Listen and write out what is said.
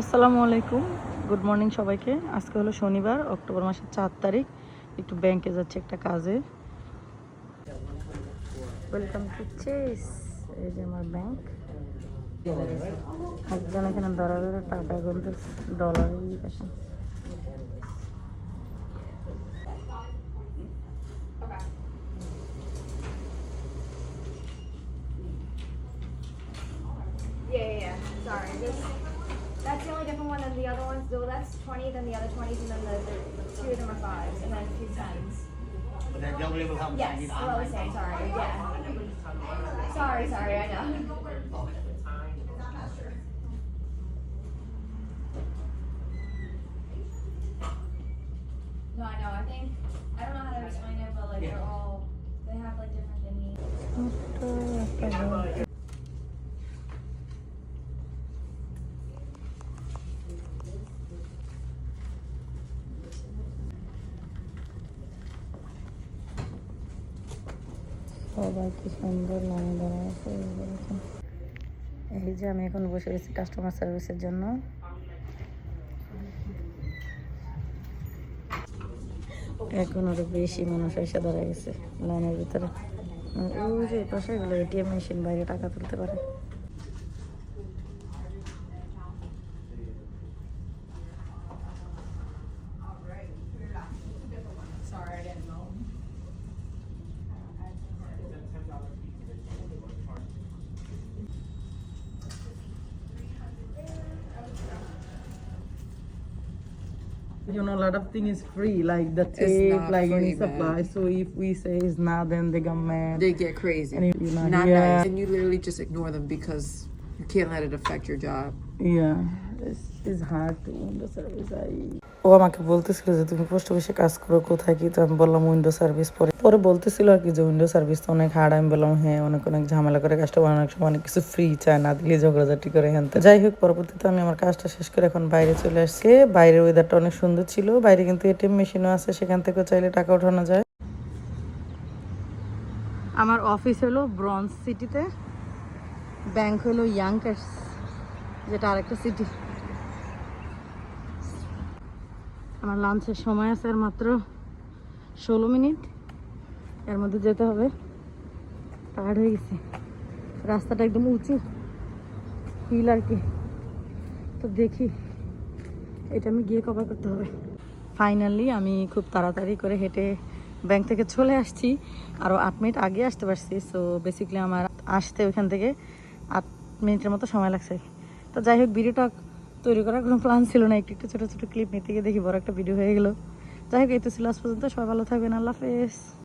আসসালামু আলাইকুম। Good morning সবাইকে। আজকে হলো শনিবার অক্টোবর মাসের চার তারিখ। একটু ব্যাংকে যাচ্ছে একটা কাজে। ওয়েলকাম টু চেস এই যে আমার ব্যাংক একজন এখানে ধরা টাকা গুনতে dollar Yeah, yeah, yeah. Sorry. This, that's the only different one than the other ones. Though that's 20, then the other 20s, and then the, the two of them are fives, and then a few tens. They're double level helmets. Yes, well, the same. Sorry. Yeah. Sorry, sorry. I know. No, I know. I think I don't know how to explain it, but like they're all they have like different thingies. সবাই কি সুন্দর লাইনে দাঁড়ায় আছে, এই যে আমি এখন বসে গেছি কাস্টমার সার্ভিসের জন্য। এখন আরও বেশি মানুষ এসে দাঁড়ায় গেছে লাইনের ভিতরে। ওই যে পাশে এগুলো এটিএম মেশিন বাইরে টাকা তুলতে পারে। You know, a lot of thing is free, like the tape, like free, any supply. man. So if we say it's not, then they get mad. They get crazy. And if you're not not here- nice. And you literally just ignore them because you can't let it affect your job. Yeah, it's, it's hard to window service. I... ও আমাকে বলতেছিল যে তুমি post অফিসে কাজ করো কোথায় কি? তো আমি বললাম উইন্ডো সার্ভিস পরে। পরে বলতেছিল আর কি যে উইন্ডো সার্ভিস তো অনেক হার্ড আমি বললাম হ্যাঁ অনেক অনেক ঝামেলা করে কাস্টমার অনেক সময় অনেক কিছু ফ্রি চায় না দিলে ঝগড়াঝাটি করে হ্যান যাই হোক পরবর্তীতে আমি আমার কাজটা শেষ করে এখন বাইরে চলে আসছি। বাইরের ওয়েদারটা অনেক সুন্দর ছিল। বাইরে কিন্তু এটিএম মেশিনও আছে সেখান থেকেও চাইলে টাকা ওঠানো যায়। আমার অফিস হলো ব্রঞ্জ সিটিতে ব্যাংক হলো ইয়াংকার্স, যেটা আরেকটা সিটি আমার লাঞ্চের সময় আছে আর মাত্র ষোলো মিনিট। এর মধ্যে যেতে হবে। টায়ার্ড হয়ে গেছি। রাস্তাটা একদম উঁচু। হিল আর কি। তো দেখি। এটা আমি গিয়ে কভার করতে হবে। ফাইনালি আমি খুব তাড়াতাড়ি করে হেঁটে ব্যাংক থেকে চলে আসছি। আরও আট মিনিট আগে আসতে পারছি। সো বেসিক্যালি আমার আসতে ওইখান থেকে আট মিনিটের মতো সময় লাগছে। তো যাই হোক, ভিডিওটা তৈরি করার কোনো প্ল্যান ছিল না। একটু একটু ছোটো ছোটো ক্লিপ নিতে গিয়ে দেখি বড় একটা ভিডিও হয়ে গেলো। যাই হোক, এই তো ছিল আজ পর্যন্ত। সবাই ভালো থাকবেন। আল্লাহ হাফেজ।